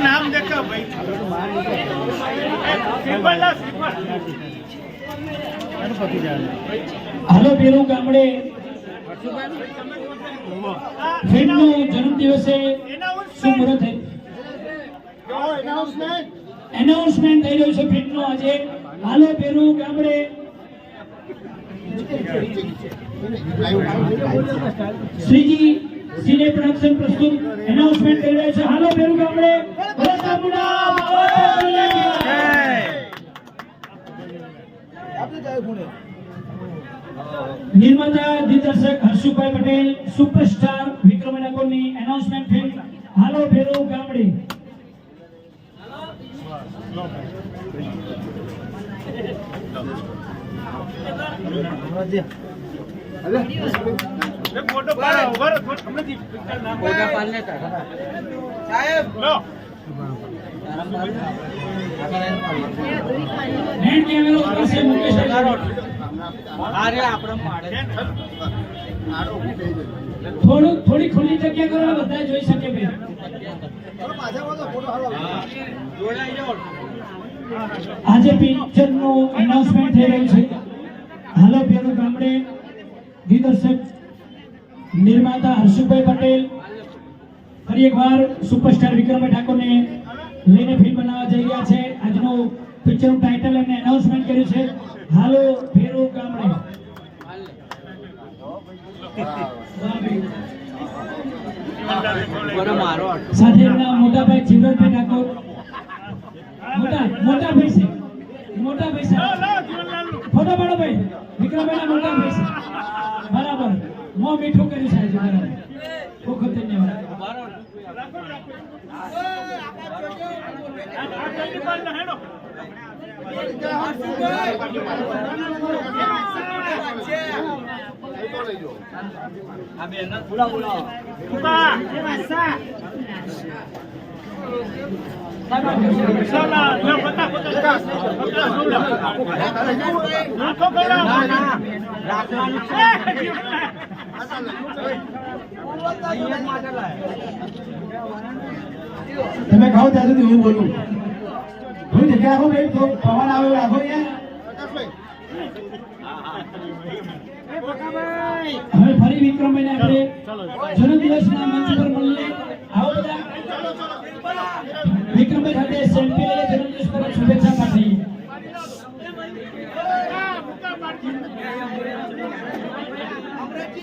એનું નામ દેખો ભાઈ. હાલો બેરું ફ્રેન્ડનો જન્મદિવસે શું મુહૂર્ત એનાઉન્સમેન્ટ થઈ રહ્યું છે ફ્રેન્ડનો આજે. હાલો બેરું ગામડે. શ્રીજી સિને પ્રોડક્શન પ્રસ્તુત એનાઉન્સમેન્ટ કરી રહ્યા છે. હાલો બેરું ગામડે. ભરત મુના નિર્માતા, દિગ્દર્શક હર્ષુભાઈ પટેલ, સુપરસ્ટાર વિક્રમ ડાકોરની એનાઉન્સમેન્ટ ફિલ્મ હાલો ભેરો ગામડે. એ ફોટો પાડો, ઊભા રહો, ફોટો. હમણાંથી પિક્ચર નામ લો. હેન્ડ કેમેરો પાસે મુકેશ રાઠોડ. થોડું થોડી ખુલ્લી જગ્યા કરો બધા જોઈ શકે બેન. આજે પિક્ચરનું એનાઉન્સમેન્ટ થઈ રહ્યું છે. હાલો પેલું ગામડે દિગ્દર્શક નિર્માતા હર્ષુભાઈ પટેલ. ફરી એકવાર સુપરસ્ટાર વિક્રમભાઈ ઠાકોરને લઈને ફિલ્મ બનાવવા જઈ રહ્યા છે. આજનું પિક્ચરનું ટાઇટલ એમને એનાઉન્સમેન્ટ કર્યું છે. હાલો ફેરો ગામડે. સાથે એમના મોટા ભાઈ ઠાકોર. મોટા મોટા છે. મોટા છે. ફોટો પાડો ભાઈ. વિક્રમભાઈના મોટા છે. બરાબર. મોં મીઠું કરી સાહેબ ખૂબ ખૂબ ધન્યવાદ રાખો, તમે ખાઓ ત્યાં સુધી હું બોલું. હું જગ્યા રાખો ભાઈ તો પવન આવે રાખો હવે ફરી વિક્રમભાઈને આપણે જન્મદિવસના મંચ પર મળીએ. આવો વિક્રમભાઈ સાથે જન્મદિવસ શુભેચ્છા પાઠવીએ. আমরা কি